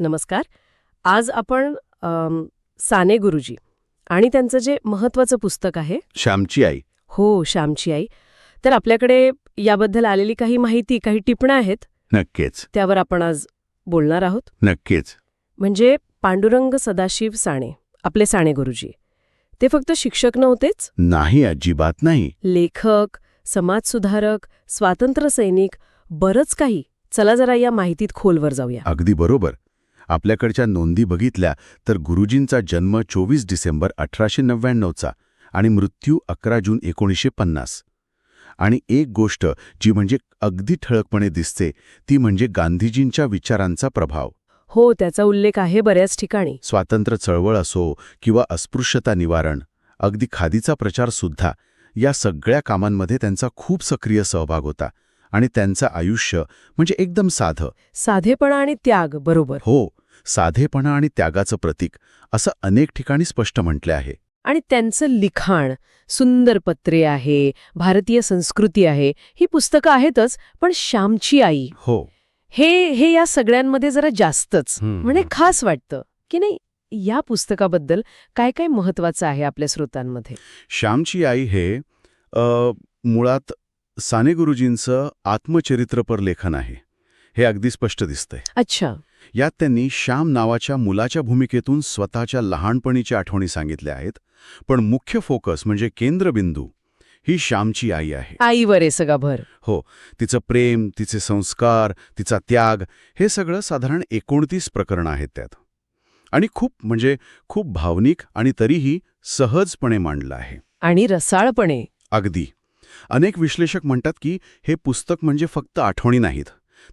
नमस्कार. आज आपण साने गुरुजी आणि त्यांचं जे महत्वाचं पुस्तक आहे. श्यामची आई. हो श्यामची आई. तर आपल्याकडे याबद्दल आलेली काही माहिती काही टिपण्या आहेत. नक्कीच. त्यावर आपण आज बोलणार आहोत. नक्कीच. म्हणजे पांडुरंग सदाशिव साणे आपले साणे गुरुजी. ते फक्त शिक्षक नव्हतेच? नाही अजिबात नाही. लेखक समाजसुधारक स्वातंत्र्य सैनिक बरंच काही. चला जरा या माहितीत खोलवर जाऊया. अगदी बरोबर. आपल्याकडच्या नोंदी बघितल्या तर गुरुजींचा जन्म चोवीस डिसेंबर अठराशे नव्याण्णवचा आणि मृत्यू अकरा जून एकोणीसशे पन्नास. आणि एक गोष्ट जी म्हणजे अगदी ठळकपणे दिसते ती म्हणजे गांधीजींच्या विचारांचा प्रभाव. हो त्याचा उल्लेख आहे बऱ्याच ठिकाणी. स्वातंत्र्य चळवळ असो किंवा अस्पृश्यता निवारण अगदी खादीचा प्रचार सुद्धा या सगळ्या कामांमध्ये त्यांचा खूप सक्रिय सहभाग होता आणि त्यांचं आयुष्य म्हणजे एकदम साधं. साधेपणा आणि त्याग बरोबर. हो साधेपणा आणि त्यागाचं प्रतीक असं अनेक ठिकाणी स्पष्ट म्हटले आहे. आणि त्यांचं लिखाण सुंदर पत्रे आहे भारतीय संस्कृती आहे ही पुस्तकं आहेतच पण श्यामची आई. हो. हे हे या सगळ्यांमध्ये जरा जास्तच. म्हणजे खास वाटतं. की नाही या पुस्तकाबद्दल काय काय महत्वाचं आहे आपल्या श्रोतांमध्ये श्यामची आई हे मुळात साने गुरुजींचं आत्मचरित्रपर लेखन आहे. हे अगदी स्पष्ट दिसतंय. अच्छा. यात त्यांनी श्याम नावाच्या मुलाच्या भूमिकेतून स्वतःच्या लहानपणीच्या आठवणी सांगितल्या आहेत पण मुख्य फोकस म्हणजे केंद्रबिंदू ही श्यामची आई आहे. आईवर आहे सगळा भर हो तिचं प्रेम तिचे संस्कार तिचा त्याग हे सगळं साधारण एकोणतीस प्रकरणं आहेत त्यात. आणि खूप म्हणजे खूप भावनिक आणि तरीही सहजपणे मांडलं आहे. आणि रसाळपणे. अगदी. अनेक विश्लेषक म्हणतात की हे पुस्तक म्हणजे फक्त आठवणी नाहीत.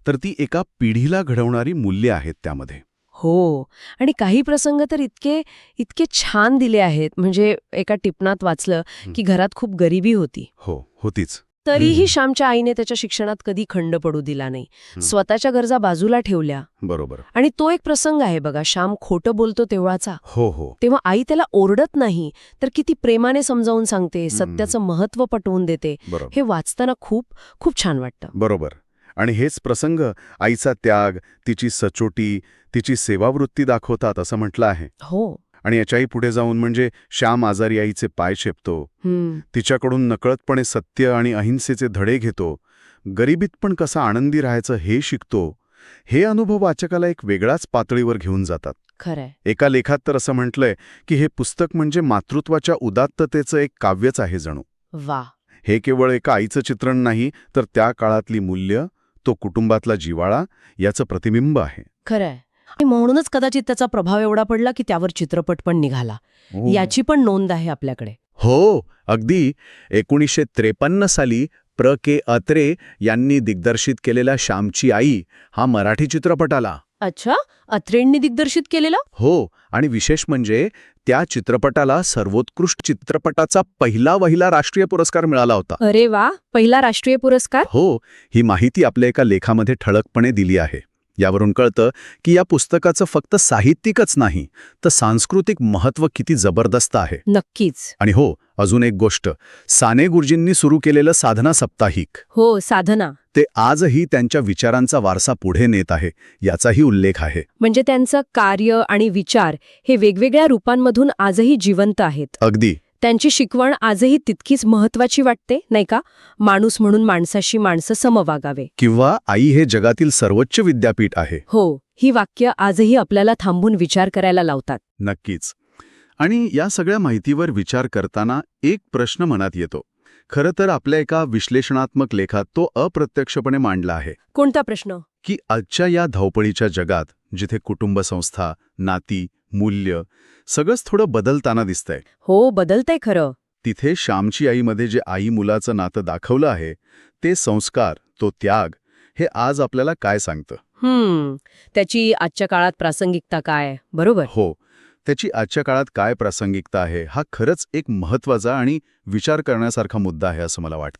तर ती एका पिढीला घडवणारी मूल्ये आहेत त्यामध्ये. हो. आणि काही प्रसंग तर इतके इतके छान दिले आहेत. म्हणजे एका टिपणात वाचलं की घरात खूप गरिबी होती. हो होतीच. तरीही. श्यामच्या आईने त्याच्या शिक्षणात कधी खंड पडू दिला नाही. स्वतःच्या गरजा बाजूला ठेवल्या. बरोबर. आणि तो एक प्रसंग आहे बघा. श्याम खोटं बोलतो तेव्हाचा. हो हो. तेव्हा आई त्याला ओरडत नाही तर किती प्रेमाने समजावून सांगते सत्याचं महत्त्व पटवून देते. हे वाचताना खूप खूप छान वाटतं. बरोबर. आणि हेच प्रसंग आईचा त्याग तिची सचोटी तिची सेवावृत्ती दाखवतात असं म्हटलं आहे. हो. आणि याच्याही पुढे जाऊन म्हणजे श्याम आजारी आईचे पाय शेपतो तिच्याकडून नकळतपणे सत्य आणि अहिंसेचे धडे घेतो. गरिबीत पण कसं आनंदी राहायचं हे शिकतो. हे अनुभव वाचकाला एक वेगळाच पातळीवर घेऊन जातात. खरंय. एका लेखात तर असं म्हटलंय की हे पुस्तक म्हणजे मातृत्वाच्या उदात्ततेचं एक काव्यच आहे जणू. वा. हे केवळ एका आईचं चित्रण नाही तर त्या काळातली मूल्य तो कुटुंबातला जिवाळा याचं प्रतिबिंब आहे. खरंय. आणि म्हणूनच कदाचित त्याचा प्रभाव एवढा पडला की त्यावर चित्रपट पण निघाला. याची पण नोंद आहे आपल्याकडे. हो अगदी. एकोणीसशे त्रेपन्न साली प्र. के. अत्रे यांनी दिग्दर्शित केलेला श्यामची आई हा मराठी चित्रपट आला. अच्छा अत्रेंनी दिग्दर्शित केलेला? हो आणि विशेष म्हणजे त्या चित्रपटाला सर्वोत्कृष्ट चित्रपटाचा पहिला वहिला राष्ट्रीय पुरस्कार मिळाला होता. अरे वा पहिला राष्ट्रीय पुरस्कार? हो ही माहिती आपल्या एका लेखामध्ये ठळकपणे दिली आहे. यावरून कळतं की या पुस्तकाचं फक्त साहित्यिकच नाही तर सांस्कृतिक महत्त्व किती जबरदस्त आहे. नक्कीच. आणि हो अजून एक गोष्ट साने गुरुजींनी सुरू केलेलं साधना साप्ताहिक. हो साधना. ते आजही त्यांच्या विचारांचा वारसा पुढे नेत आहे याचाही उल्लेख आहे. म्हणजे त्यांचं कार्य आणि विचार हे वेगवेगळ्या रूपांमधून आजही जिवंत आहेत. अगदी. त्यांची शिकवण आजही तितकीच महत्वाची वाटते नाही का? माणूस म्हणून माणसाशी माणसं समवागावे. किंवा आई हे जगातील सर्वोच्च विद्यापीठ आहे. हो ही वाक्य आजही आपल्याला थांबून विचार करायला लावतात. नक्कीच. आणि या सगळ्या माहितीवर विचार करताना एक प्रश्न मनात येतो. खरं तर आपल्या एका विश्लेषणात्मक लेखात तो अप्रत्यक्षपणे मांडला आहे. कोणता प्रश्न? की आजच्या या धावपळीच्या जगात जिथे कुटुंब संस्था नाती मूल्य सगळंच थोडं बदलताना दिसतंय. हो बदलतंय खरं. तिथे श्यामची आईमध्ये जे आई मुलाचं नातं दाखवलं आहे ते संस्कार तो त्याग हे आज आपल्याला काय सांगतं? हम्म त्याची आजच्या काळात प्रासंगिकता काय? बरोबर. हो त्याची आजच्या काळात काय प्रासंगिकता आहे हा खरंच एक महत्त्वाचा आणि विचार करण्यासारखा मुद्दा आहे असं मला वाटतं.